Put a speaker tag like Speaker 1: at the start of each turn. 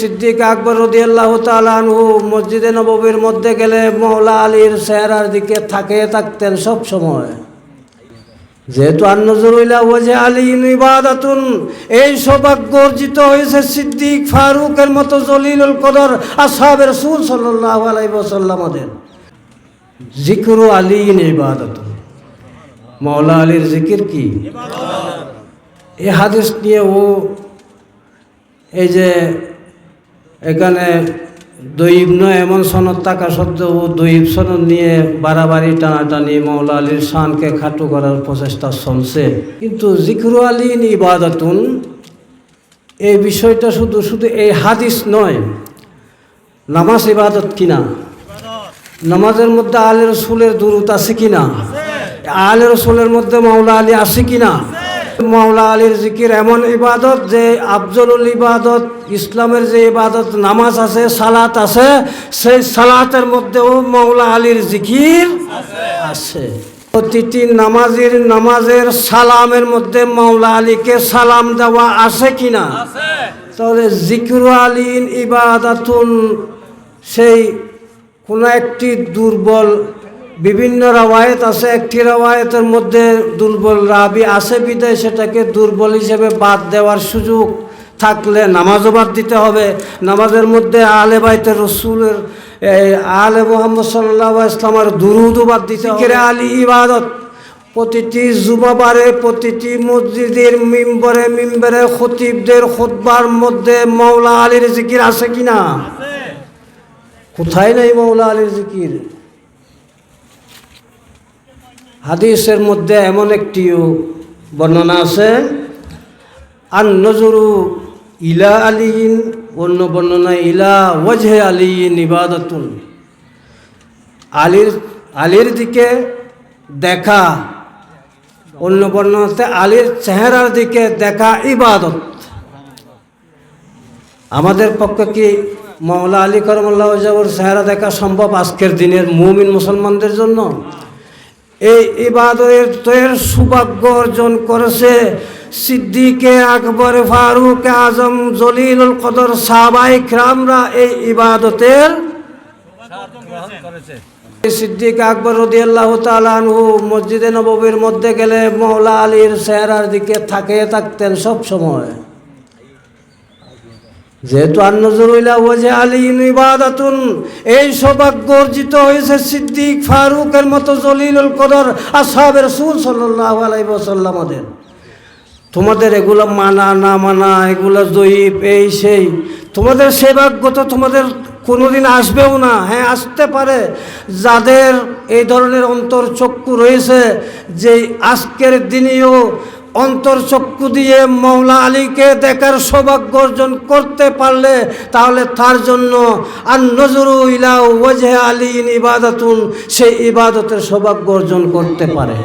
Speaker 1: সিদ্দিক আকবর রদি আল্লাহ তালু মসজিদে নববীর মধ্যে গেলে মৌলা আলীর চেহারার দিকে থাকে থাকতেন সব সময়। যেহেতু আন্নজরুল্লাহ ওয়াজে আলী ইবাদাতুন, এই সৌভাগ্য অর্জিত হয়েছে সিদ্দিক ফারুকের মতো জলিলুল কদর আসাবের রসুল সাল্লাহ আলাই বসাল্লামাদের জিকরু আলী ইবাদাতুন। মৌলা আলীর জিকির কি? এই হাদিস নিয়ে ও এই যে এখানে দৈব নয়, এমন সনদ থাকা সত্ত্বেও দৈব সনদ নিয়ে বাড়াবাড়ি টানাটানি মৌলা আলীর শানকে খাটু করার প্রচেষ্টা চলছে। কিন্তু জিকরু আলী ইবাদাতুন, এই বিষয়টা শুধু শুধু এই হাদিস নয়, নামাজ ইবাদত কিনা? নামাজের মধ্যে আলে রসুলের দূরত আছে কিনা? আলে রসুলের মধ্যে মাওলা আলী আছে কিনা? মাওলা আলীর জিকির এমন ইবাদত যে আফজলুল ইবাদত ইসলামের যে ইবাদত নামাজ আছে সালাত আছে সেই সালাতের মধ্যেও মাওলা আলীর জিকির আছে। প্রতিটি নামাজের নামাজের সালামের মধ্যে মাওলা আলীকে সালাম দেওয়া আছে কিনা? তাহলে জিকির আলীন ইবাদাতুন সেই কোনো একটি দুর্বল বিভিন্ন রাওয়ায়ত আছে একটি রাওয়ায়তের মধ্যে দুর্বল রাবি আছে বিদায় সেটাকে দুর্বল হিসেবে বাদ দেওয়ার সুযোগ থাকলে নামাজও বাদ দিতে হবে। নামাজের মধ্যে আলে বাইতের রসুলের আলে মোহাম্মদ সাল্লাহ ইসলামের দুরুদও বাদ দিতে হবে। আলী ইবাদত। প্রতিটি জুমাবারে প্রতিটি মসজিদের মিম্বরে মিম্বরে খতিবদের খোদবার মধ্যে মৌলা আলীর জিকির আছে কিনা? কোথায় নাই মৌলা আলীর জিকির? হাদিসের মধ্যে এমন একটি বর্ণনা আছে আর নজরু ইলা আলীন অন্য বর্ণনা, ইলা ওয়াজহে আলীন ইবাদতুন আলীর আলীর দিকে দেখা। অন্য বর্ণনাতে, আলীর চেহারার দিকে দেখা ইবাদত আমাদের পক্ষে কি মৌলা আলী করমুল্লাহ জাবর চেহারা দেখা সম্ভব আজকের দিনের মুমিন মুসলমানদের জন্য? এই ইবাদতের সৌভাগ্য অর্জন করেছে সিদ্দিকে আকবর ফারুক আজম জলিলুল কদর সাহাবাই ক্রামরা এই ইবাদতের সিদ্দিক আকবর রদি আল্লাহ তালু মসজিদে নববীর মধ্যে গেলে মৌলা আলীর চেহারার দিকে থাকে থাকতেন সব সময় যেহেতু আন্নজরুল্লাহ ওয়াজে আলী ইবাদাতুন, এই সৌভাগ্য অর্জিত হয়েছে সিদ্দিক ফারুকের মতো জলিলুল কদর আসাবের রসুল সাল্লাহ আলাই তোমাদের এগুলো মানা, না মানা, এগুলো জয়ীব, এই সেই। তোমাদের সে ভাগ্য তো তোমাদের কোনোদিন আসবেও না। হ্যাঁ আসতে পারে। যাদের এই ধরনের অন্তর্চক্ষু রয়েছে যে আজকের দিনেও অন্তর্চক্ষু দিয়ে মৌলা আলীকে দেখার সৌভাগ্য অর্জন করতে পারলে তাহলে তার জন্য আর নজরু ইলা ওয়াজে আলী ইবাদাতুন সেই ইবাদতের সৌভাগ্য অর্জন করতে পারে।